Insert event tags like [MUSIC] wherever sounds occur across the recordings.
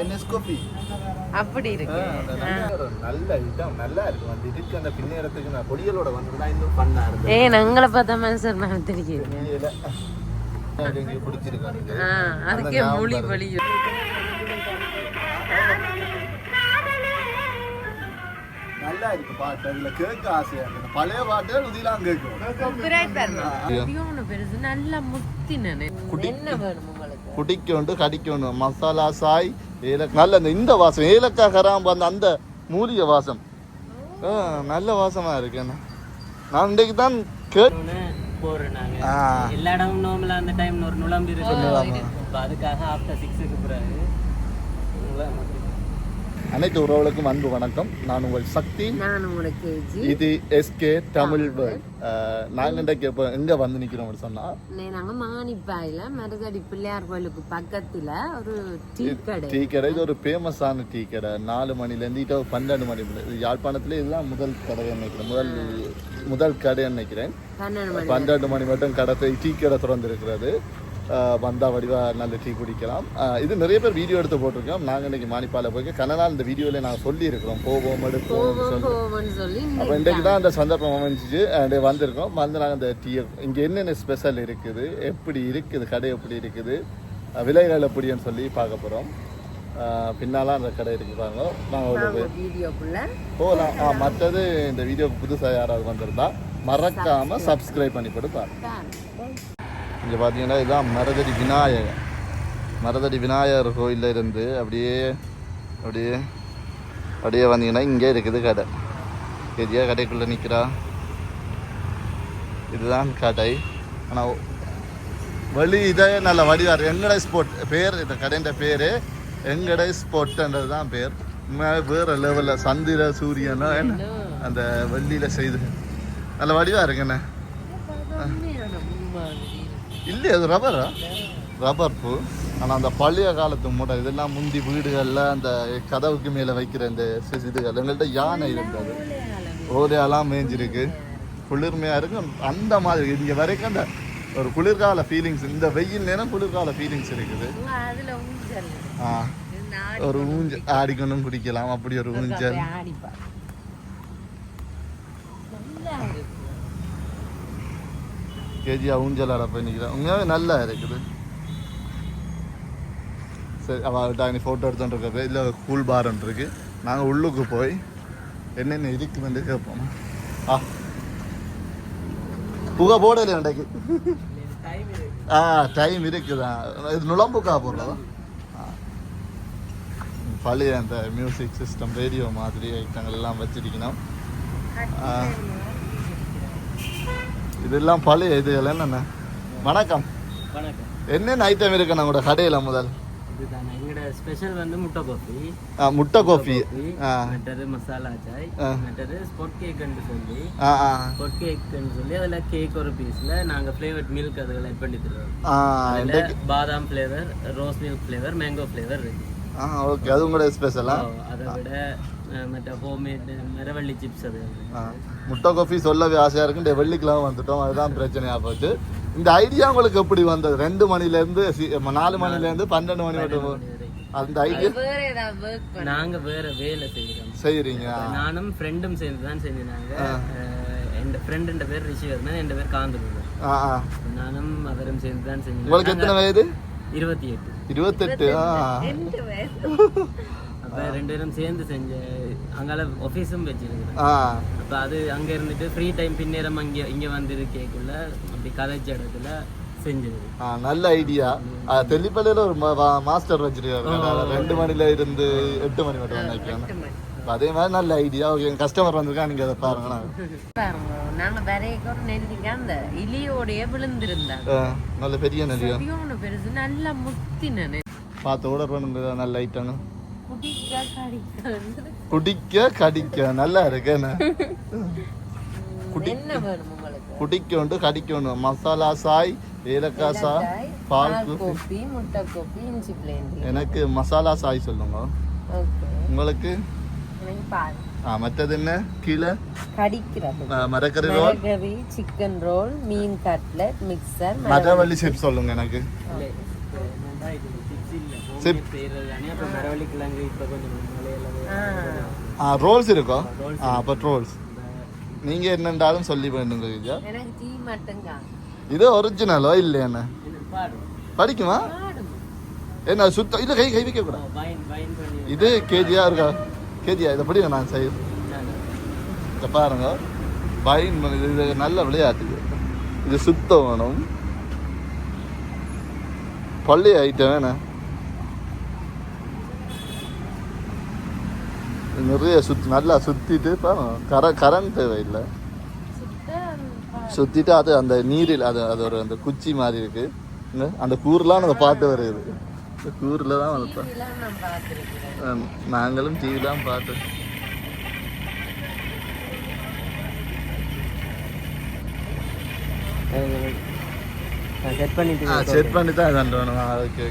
என்ன கோபி அப்படி இருக்கு. நல்ல இடம் நல்லா இருக்கு வந்து இதுக்கு அந்த பின்னேரத்துக்கு நான் பொடிகளோட வந்ததுனா இன்னும் பண்ணா ஏ எங்களை பார்த்தா மனுஷர் மாதிரி தெரியுது. இருக்கு பிடிச்சிருக்கு எனக்கு. ஆ அதுக்கே மொழி வழி நல்லா இருக்கு பாட்டு. அதுல கேட்க ஆசையா இருக்கு. பழைய பாட்டு உதிலாம் கேட்கும். பெருசு நல்லா முத்தினனே. என்ன வேணும் குடிக்கொண்டு கடிக்கணும். மசாலா சாய் ஏலக்காய் நல்ல இந்த இந்த வாசம் ஏலக்காய் கராம்பு அந்த அந்த மூலிகை வாசம். நல்ல வாசமா இருக்கு நான் இன்றைக்கு தான் கேட் போறோம் நாங்க ஆ. எல்லா இடமும் நார்மலா அந்த டைம் ஒரு நுழம்பு இருக்கு அதுக்காக ஆஃப்டர் சிக்ஸுக்கு பிறகு. அனைத்து உறவுகளுக்கும் அன்பு வணக்கம். நான் உங்கள் சக்தி. இது எஸ்கே தமிழ் வேர்ல்ட். நாங்கள் இன்றைக்கு இப்போ எங்கே வந்து நிற்கிறோம்னு சொன்னால் நாங்க மானிப்பாயில மருதடி பிள்ளையார் கோயிலுக்கு பக்கத்துல ஒரு டீ கடை. டீ கடை. இது ஒரு ஃபேமஸான டீ கடை. நாலு மணிலேருந்து இப்போ பன்னெண்டு மணி யாழ்ப்பாணத்துல இதுதான் முதல் கடை நினைக்கிறேன். முதல் முதல் கடை நினைக்கிறேன். பன்னெண்டு மணி மட்டும் கடை டீ கடை திறந்துருக்கிறது. வந்தா வடிவா நல்ல டீ குடிக்கலாம். இது நிறைய பேர் வீடியோ எடுத்து போட்டிருக்கோம். நாங்கள் இன்னைக்கு மானிப்பால போய் கனநாள் இந்த வீடியோவில் நாங்கள் சொல்லியிருக்கிறோம். போவோம் எடுப்போம் சொல்லி. அப்போ இன்றைக்கு தான் அந்த சந்தர்ப்பம் அமைஞ்சிச்சு. அண்ட் வந்திருக்கோம். வந்து நாங்கள் இந்த டீ இங்கே என்னென்ன ஸ்பெஷல் இருக்குது? எப்படி இருக்குது? கடை எப்படி இருக்குது? விலைகள் எப்படின்னு சொல்லி பார்க்க போகிறோம் பின்னாலாம் அந்த கடை இருக்கு பாருங்க. நாங்கள் வீடியோக்குள்ள. போகலாம் ஆ மற்றது இந்த வீடியோக்கு புதுசாக யாராவது வந்திருந்தா மறக்காமல் சப்ஸ்கிரைப் பண்ணி போட்டு பாருங்க இங்கே பார்த்தீங்கன்னா இதுதான் மரதடி விநாயகர். மரதடி விநாயகர் கோயில்ல இருந்து அப்படியே அப்படியே அப்படியே வந்தீங்கன்னா இங்கே இருக்குது கடை. பெரிய கடைக்குள்ளே நிற்கிறா இதுதான் கடை. ஆனால் வழி இதே நல்ல வடிவார் எங்கடை ஸ்போர்ட் பேர் இந்த கடைன்ற பேர் எங்கடை ஸ்போர்ட்ன்றது தான் பேர். வேறு லெவலில் சந்திர சூரியனா என்ன? அந்த வெள்ளியில் செய்து. நல்ல வடிவாக இருக்குண்ணே இல்லையே அது ரப்பரா ரப்பர் பூ. ஆனால் அந்த பழைய காலத்து மூட்டை இதெல்லாம் முந்தி வீடுகளில் அந்த கதவுக்கு மேலே வைக்கிற இந்த இதுகள் எங்கள்கிட்ட யானை இருந்தது. ஓலையெல்லாம் மேய்ஞ்சிருக்கு குளிர்மையாக இருக்கு அந்த மாதிரி இங்கே வரைக்கும் அந்த ஒரு குளிர்கால ஃபீலிங்ஸ் இந்த வெயில் நேரம் குளிர்கால ஃபீலிங்ஸ் இருக்குது. ஆ ஒரு ஊஞ்சல். ஆடிக்கணும் குடிக்கலாம். அப்படி ஒரு ஊஞ்சல். கேஜியாக ஊஞ்சல் ஆட போய் நிற்கிறேன் உண்மையாகவே நல்லா இருக்குது. சரி அவள்கிட்ட நீ ஃபோட்டோ எடுத்துகிட்டு இருக்க இல்லை கூல் பார் இருக்கு. நாங்கள் உள்ளுக்கு போய் என்னென்ன இருக்குதுன்னு கேட்போம் ஆ. புகை போடல இன்றைக்கு ஆ டைம் இருக்குதா? இது நுழம்புக்கா போடுறதா? பழைய அந்த மியூசிக் சிஸ்டம் ரேடியோ மாதிரி ஐட்டங்கள் எல்லாம் வச்சிருக்கணும். ஆ. இதெல்லாம் பழைய இதுகள் என்னென்ன? வணக்கம். வணக்கம். என்னென்ன ஐட்டம் இருக்கு நம்மளோட கடையில் முதல்? ஸ்பெஷல் வந்து முட்டை காஃபி ஆ, முட்டை கோஃபி மற்றது மசாலா சாய். மற்றது ஸ்பாட் கேக்குன்னு சொல்லி. ஸ்பாட் கேக்குன்னு சொல்லி அதில் கேக் ஒரு பீஸில் நாங்கள் ஃப்ளேவர்ட் மில்க் அதுகளை ஆட் பண்ணி தருவோம். ஆ அதில் பாதாம் flavour rose milk flavour mango flavour இருக்கு. ஆ ஓகே அது உங்களோட ஸ்பெஷலா அதை விட மற்ற ஹோம்மேட் மரவள்ளி சிப்ஸ் அது ஆ முட்டை காஃபி சொல்லவே ஆசையாக இருக்கு இந்த வெள்ளிக்கிழமை வந்துட்டோம் அதுதான் பிரச்சனையாக போச்சு இந்த ஐடியா உங்களுக்கு எப்படி வந்தது ரெண்டு மணிலேருந்து நாலு மணிலேருந்து பன்னெண்டு மணி மட்டும் அந்த ஐடியா வேற ஏதாவது ஒர்க் பண்ண நாங்க வேற வேலை செய்கிறோம் செய்கிறீங்க நானும் ஃப்ரெண்டும் சேர்ந்து தான் செஞ்சினாங்க என் ஃப்ரெண்டுன்ற பேர் ரிஷிவர்மன் என் பேர் காந்தகுமார் நானும் அவரும் சேர்ந்து தான் உங்களுக்கு செஞ்சோம் எத்தனை வயது இருபத்தி எட்டு இருபத்தெட்டு அப்ப ரெண்டு பேரும் சேர்ந்து செஞ்ச அங்கால ஆஃபீஸும் வச்சிருக்கிறேன். ஆ. அப்ப அது அங்க இருந்துட்டு ஃப்ரீ டைம் பின்னேரம் அங்க இங்க வந்து இருக்கக்குள்ள அப்படி கதைச்ச இடத்துல செஞ்சது. ஆ நல்ல ஐடியா தெல்லிப்பள்ளியில் ஒரு மாஸ்டர் வச்சிருக்காரு. ரெண்டு மணில இருந்து எட்டு மணி மட்டும் நினைக்கிறேன் அதே மாதிரி நல்ல ஐடியா ஓகே கஸ்டமர் வந்திருக்கா? நீங்க அதை பாருங்க பாருங்க நாங்க வரையக்கு ஒரு நெல்லிக்காய் அந்த இலியோடைய விழுந்திருந்தாங்க. நல்ல பெரிய நெல்லியா பெருசு நல்லா முத்தினனே பார்த்து ஆர்டர் பண்ணுங்க நல்ல ஐட்டம் குடிக்க கடிக்க. குடிக்க கடிக்க. நல்லா இருக்கு என்ன? குடிக்கொண்டு கடிக்கணும் மசாலா சாய் ஏலக்காய் சாய் பால். கோப்பி முட்டை கோப்பி இஞ்சி பிளேந்தி எனக்கு மசாலா சாய் சொல்லுங்க. ஓகே. உங்களுக்கு? எனக்கு பால். ஆ மற்றது என்ன? கீழே? கடிக்கிறது. மரக்கறி ரோல் சிக்கன் ரோல் மீன் கட்லெட் மிக்சர் மரவள்ளி. சிப்ஸ் சொல்லுங்க எனக்கு அதான் இது chips இல்ல. சரி. ரோல்ஸ் இருக்கும் Rolls ஆ அப்போ ரோல்ஸ் நீங்க என்னண்டாலும் சொல்லி பண்ணுங்க விஜயா எனக்கு டீ மட்டுங்க இது ஒரிஜினலோ இல்லையாண்ணே பாடு படிக்குமா? என்ன சுத்தம் இல்லை கை கை வைக்க கூடாது இது கேஜியா இருக்கா? கேஜியா இதை படிங்க நான் செய்ய இதை பாருங்க. பைன் இது நல்ல விளையாட்டு. இது. இது சுத்தம் வேணும். பள்ளி ஐட்டம் வேணா நிறைய சுத்தி நல்லா சுத்திட்டு பாருங்க கர கரண்ட் தேவையில்லை. சுத்திட்டு அது அந்த நீரில் அது அது ஒரு அந்த குச்சி மாதிரி இருக்கு. இங்க அந்த கூர்லாம் அந்த பாட்டு வருது. இந்த கூர்ல தான் வந்து ஆம், நாங்களும் டிவி தான் பார்த்தோம் செட் பண்ணிட்டு செட் பண்ணி தான் இதாண்டு வேணும் ஓகே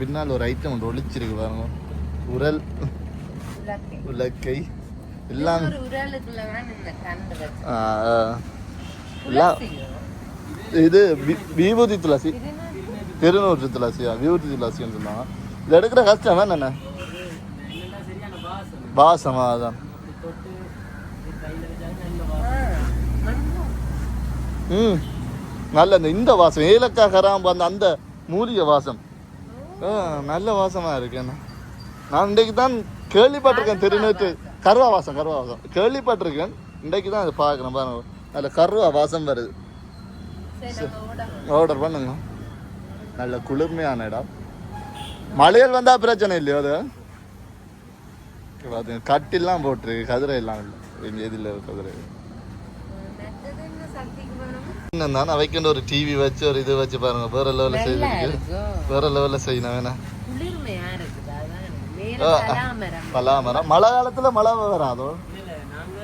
பின்னால் ஒரு ஐட்டம் ஒன்று ஒளிச்சிருக்கு பாருங்க. உரல். உலக்கை எல்லாம் இது விபூதி துளசி? திருநூற்று துளசியா? விபூதி துளசின்னு சொன்னாங்க. இது எடுக்கிற கஷ்டம் வாசம் வாசமா அதான். ம். நல்ல இந்த இந்த வாசம். ஏலக்காய் கராம்பு அந்த அந்த மூலிகை வாசம். நல்ல வாசமா இருக்கு நான் இன்றைக்கு தான் கேள்விப்பட்டிருக்கேன் திருநூற்று கருவா வாசம் கருவா வாசம் கேள்விப்பட்டிருக்கேன். இன்றைக்கு தான் அதை பார்க்குறேன் பாருங்க. அதில் கருவா வாசம் வருது. ஆர்டர் பண்ணுங்க. நல்ல குளிர்மையான இடம். மழையில் வந்தா பிரச்சனை இல்லையோ அது? அது கட்டிலாம் போட்டுருக்கு கதிரை. எல்லாம் இல்லை இதில் கதிரை? என்னன்னா வைக்கின்ற ஒரு டிவி வச்சு ஒரு இது வச்சு பாருங்க. வேற லெவலில் இருக்கும். வேற லெவலில் செய்யணும் வேணா குளிர்மையா இருக்குது அதான் மேல ஆ, பலாமரம். மழை காலத்தில் மழை வராதோ? இல்ல நாங்க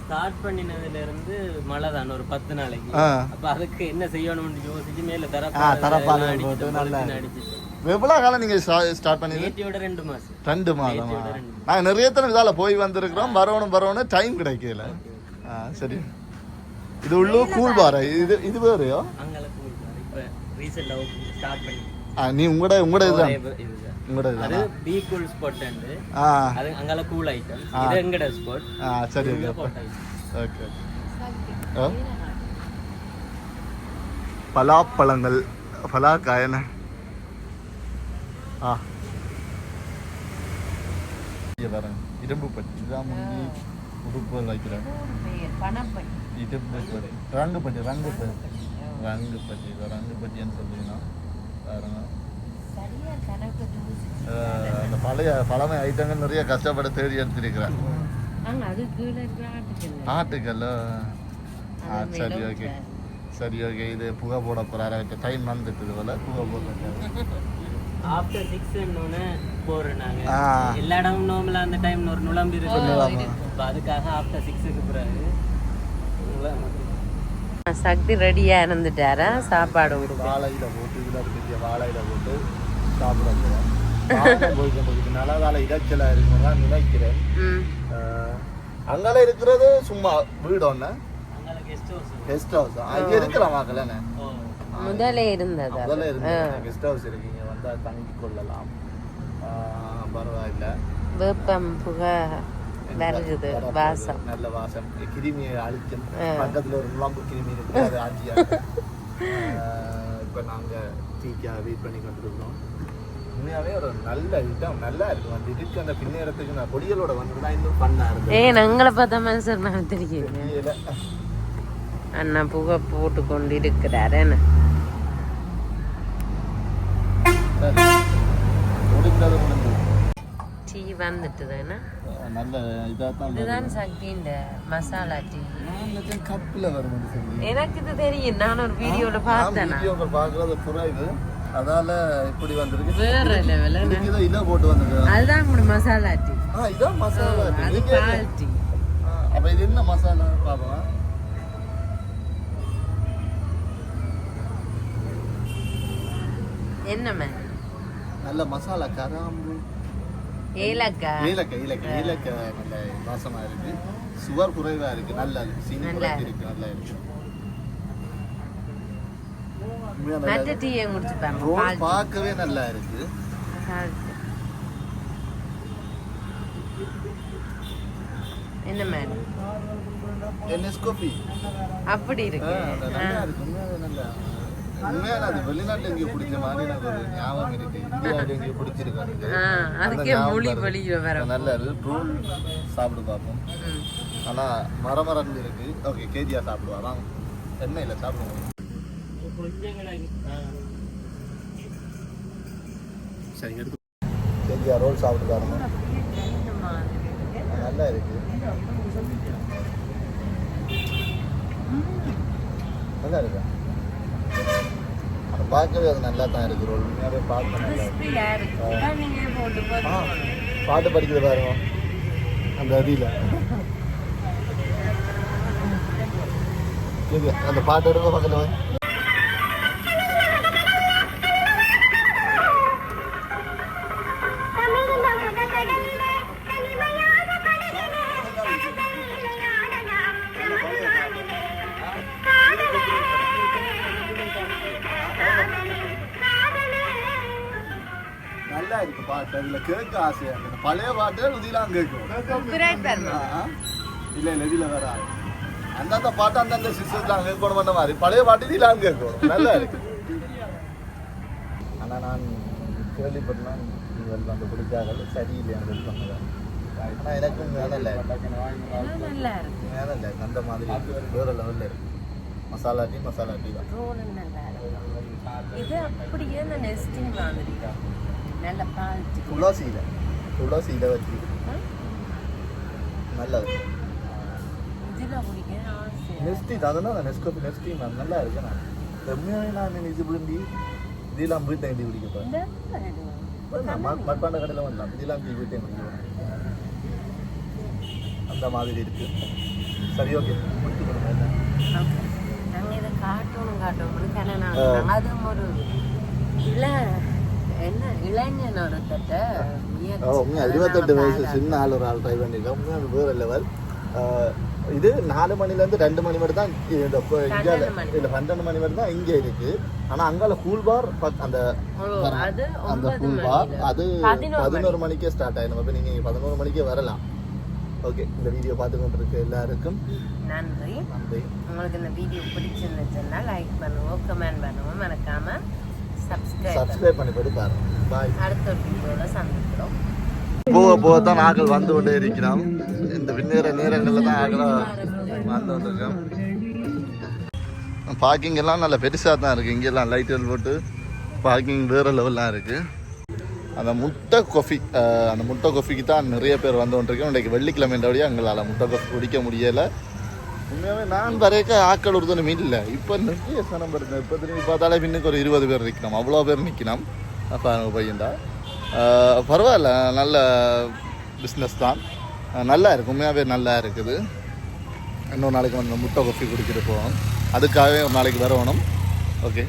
ஸ்டார்ட் பண்ணினதுல இருந்து மழை தான் ஒரு பத்து நாளைக்கு. அப்ப அதுக்கு என்ன செய்யணும்னு யோசிச்சு மேல தரப்பாலை போட்டு நல்லா அடிச்சு எவ்வளோ காலம் நீங்கள் ஸ்டார்ட் பண்ணி நேத்தியோட ரெண்டு மாசம். ரெண்டு மாதமா? நாங்கள் நிறைய தடவை இதால் போய் வந்திருக்கிறோம் வரணும் வரணும் டைம் கிடைக்கல. ஆ சரி. இது உள்ளூர் கூழ் பாறை. இது இது வேறையோ? அங்கல போய் இப்ப ரீசெண்டா ஸ்டார்ட் பண்ணி. ஆ நீ உங்களோட உங்களோட இதுதான். உங்களோட அது பீ கூல் ஸ்பாட் அண்ட் அது அங்கால கூல் ஐட்டம் இது எங்கட ஸ்பாட் ஆ சரி ஓகே ஓகே பலாப்பழங்கள் பலாக்காயன. ஆ. பாருங்க. இரும்பு பட்டி. இதுதான் முந்தி பேர் பணப்பட்டி இரும்பு பட்டி. ரங்கு பட்டி ரங்கு பட்டி. ரங்கு பட்டி ரங்கு பட்டின்னு சொல்லிங்கன்னா பாருங்க. சரியா கணக்கு பழைய பழமை ஐட்டங்கள் நிறைய கஷ்டப்பட்டு தேடி எடுத்திருக்கிறேன். ஆட்டுக்கல்ல. ஆ சரி ஓகே. சரி ஓகே. இது புகை போட போகிறாரு டைம் வந்துட்டுது போல. புகை போடுறாரு ஆஃப்டர் சிக்ஸ் ஒன்று போறோம் நாங்க ஆ. எல்லா இடமும் நோம்பல அந்த டைம் ஒரு நுழம்பு. இருக்கு. அப்ப அதுக்காக ஆஃப்டர் சிக்ஸுக்கு பிறகு சக்தி ரெடியா இருந்துட்டாரா சாப்பாடு வாழையில போட்டு இதில் இருக்கிற வாழையில போட்டு சாப்பிட போகிறேன் போய் கொண்டிருக்கு நல்ல வேலை இடைச்சலாக இருக்குன்னா நினைக்கிறேன். அங்கெல்லாம் இருக்கிறது சும்மா வீடு அங்கே கெஸ்ட் ஹவுஸ் கெஸ்ட் ஹவுஸ் அங்கே கல்யாணம் ஓ. முதல்ல இருந்தது. முதல்ல இருந்து கெஸ்ட் ஹவுஸ் இருக்கீங்க வந்தால் தங்கிக் கொள்ளலாம். பரவாயில்ல. வேப்பம் புகை வருகுது வாசம். நல்ல வாசம். கிருமியை அழிக்கும். பக்கத்துல ஒரு நுழம்பு கிருமி இருக்கு. அது ஆட்சியா [LAUGHS] இப்போ நாங்க டீக்காக வெயிட் பண்ணி கொண்டிருக்கிறோம் உண்மையாவே ஒரு நல்ல இடம் நல்லா இருக்கு வந்து இதுக்கு அந்த பின்னேறத்துக்கு நான் கொடிகளோட வந்ததுனா இன்னும் பண்ணா ஏ இருந்தது எங்களை பார்த்தா மனுஷர் நான் தெரியும். அண்ணா புகை போட்டு கொண்டு இருக்கிறாரு என்ன சரி. டீ நல்ல இதாக தான் இதுதான் சக்தி இந்த மசாலா டீ கப்பில் சொல்லி எனக்கு இது தெரியும். நான் ஒரு வீடியோல பார்த்தேன். வீடியோக்கள் பார்க்கறது குறைவு அதால இப்படி வந்திருக்கு. வேற லெவல் இதுக்கு இதை போட்டு வந்திருக்கு. அதுதான் உங்களோட மசாலா டீ ஆ இதான் மசாலா அது இதுக்கு பால் டீ அப்ப இது என்ன மசாலா பார்க்கலாம் என்ன மேம் நல்ல மசாலா கராம்பு. ஏலக்காய். ஏலக்காய் ஏலக்காய் ஏலக்காய் நல்ல வாசமா இருக்கு. சுவர் குறைவா இருக்கு. நல்லா இருக்கு. சீனி நல்லா குறைச்சி இருக்கு நல்லா இருக்கு. மற்ற டீயை குடிச்சு பாருங்க ரோல் பால் பார்க்கவே நல்லா இருக்கு. என்ன மாதிரி? நெஸ்கோபி அப்படி இருக்கு. நல்லா இருக்கு. சாப்பிட்டு பார்ப்போம். ஆனா மரமரந்து இருக்கு. ஓகே கேஜியா சாப்பிடுவா வாங்க எண்ணெயில சாப்பிடுவோம். சரிங்க எடுத்து ரோல் சாப்பிட்டு நல்லா இருக்கு. நல்லா இருக்கா? அதை பார்க்கவே அது நல்லா தான் இருக்கு ரோல். உண்மையாகவே பார்க்க நல்லா ஆ பாட்டு படிக்கிறது பாருங்க அந்த அடியில். அந்த பாட்டு எடுக்க பக்கத்தில்? கேட்க ஆசையா இருக்கு பழைய பாட்டு உதிலாம் கேட்கும் இல்ல இல்ல இதுல வேற. அந்தந்த பாட்டு அந்தந்த சிஸ்டத்துல கேட்கணும் பண்ண மாதிரி. பழைய பாட்டு இதிலாம் கேட்கணும். நல்லா இருக்கு. ஆனா நான் கேள்விப்பட்டேன். அந்த பிடிக்காத சரியில்லை அந்த பண்ணது ஆனா எனக்கு வேலை இல்லை இது நல்லா இருக்கு. வேலை இல்லை அந்த மாதிரி வேற லெவலில் இருக்கு. மசாலா டீ மசாலா டீ தான். இது அப்படியே அந்த மாதிரி நல்ல பால் டீ. துளசியில் துளசியில் வச்சு நல்லது. இதுல குடிக்க ஆசை. நெஸ்டி அதெல்லாம் நெஸ்கோபி நெஸ்டி மேம் நல்லா இருக்கு நான் உண்மையாவே நான் இது விரும்பி இதெல்லாம் எழுதி குடிக்கப்பேன் இந்த பாரு. மட்பாண்ட கடையில் வரலாம் இதெல்லாம் டீ வீட்டை குடிக்கப்பேன் அந்த மாதிரி இருக்கு. சரி ஓகே முடிச்சு கொடுங்க இதை காட்டணும் காட்டணும். அதுவும் ஒரு இள இருபத்தெட்டு வயசு சின்ன ஆள் ஒரு ஆள் ட்ரை அது வேறு லெவல் இது நாலு மணிலேருந்து ரெண்டு மணி மட்டும் தான் இந்த. இல்லை பன்னெண்டு மணி வரை தான் இங்கே இருக்கு. ஆனால் அங்கால கூல் பார் அந்த அந்த கூல் பார். அது பதினோரு மணிக்கே ஸ்டார்ட் ஆயிடும். அப்போ நீங்கள் பதினோரு மணிக்கே வரலாம். ஓகே இந்த வீடியோ பார்த்து கொண்டிருக்க எல்லாருக்கும் நன்றி. நன்றி. உங்களுக்கு இந்த வீடியோ பிடிச்சிருந்துச்சுன்னா லைக் பண்ணுவோம் கமெண்ட் பண்ணுவோம். மறக்காம சப்ஸ்கிரைப் பண்ணி போட்டு பாருங்க பாய் அடுத்த வீடியோவில் சந்திக்கிறோம். போக போக தான் ஆக்கள் வந்து கொண்டே இருக்கிறோம். இந்த பின்னேற நேரங்களில் தான் ஆக்களை வந்து கொண்டிருக்கோம். பார்க்கிங் எல்லாம் நல்ல பெருசாக தான் இருக்குது இங்கெல்லாம் லைட்டுகள் போட்டு பார்க்கிங் வேறு லெவல்லாம் இருக்குது அந்த முட்டை கொஃபி அந்த முட்டை கொஃபிக்கு தான் நிறைய பேர் வந்து கொண்டிருக்கோம் இன்றைக்கு வெள்ளிக்கிழமைன்றபடியாக எங்களால் முட்டை கொஃபி குடிக்க முடியலை. உண்மையாகவே நான் வரைக்க ஆக்கள் ஒருத்தனும் இல்லை. இப்போ நிறைய சனம் வருது. இப்போ திரும்பி பார்த்தாலே பின்னுக்கு ஒரு இருபது பேர் நிற்கணும். அவ்வளோ பேர் நிற்கணும். பாருங்க பையன்டா ஆஹ் பரவாயில்ல. நல்ல பிஸ்னஸ் தான். நல்லா இருக்கு. உண்மையாகவே நல்லா இருக்குது. இன்னொரு நாளைக்கு வந்து முட்டை கொஃபி குடிக்கிட்டு போகணும் அதுக்காகவே ஒரு நாளைக்கு வரணும். ஓகே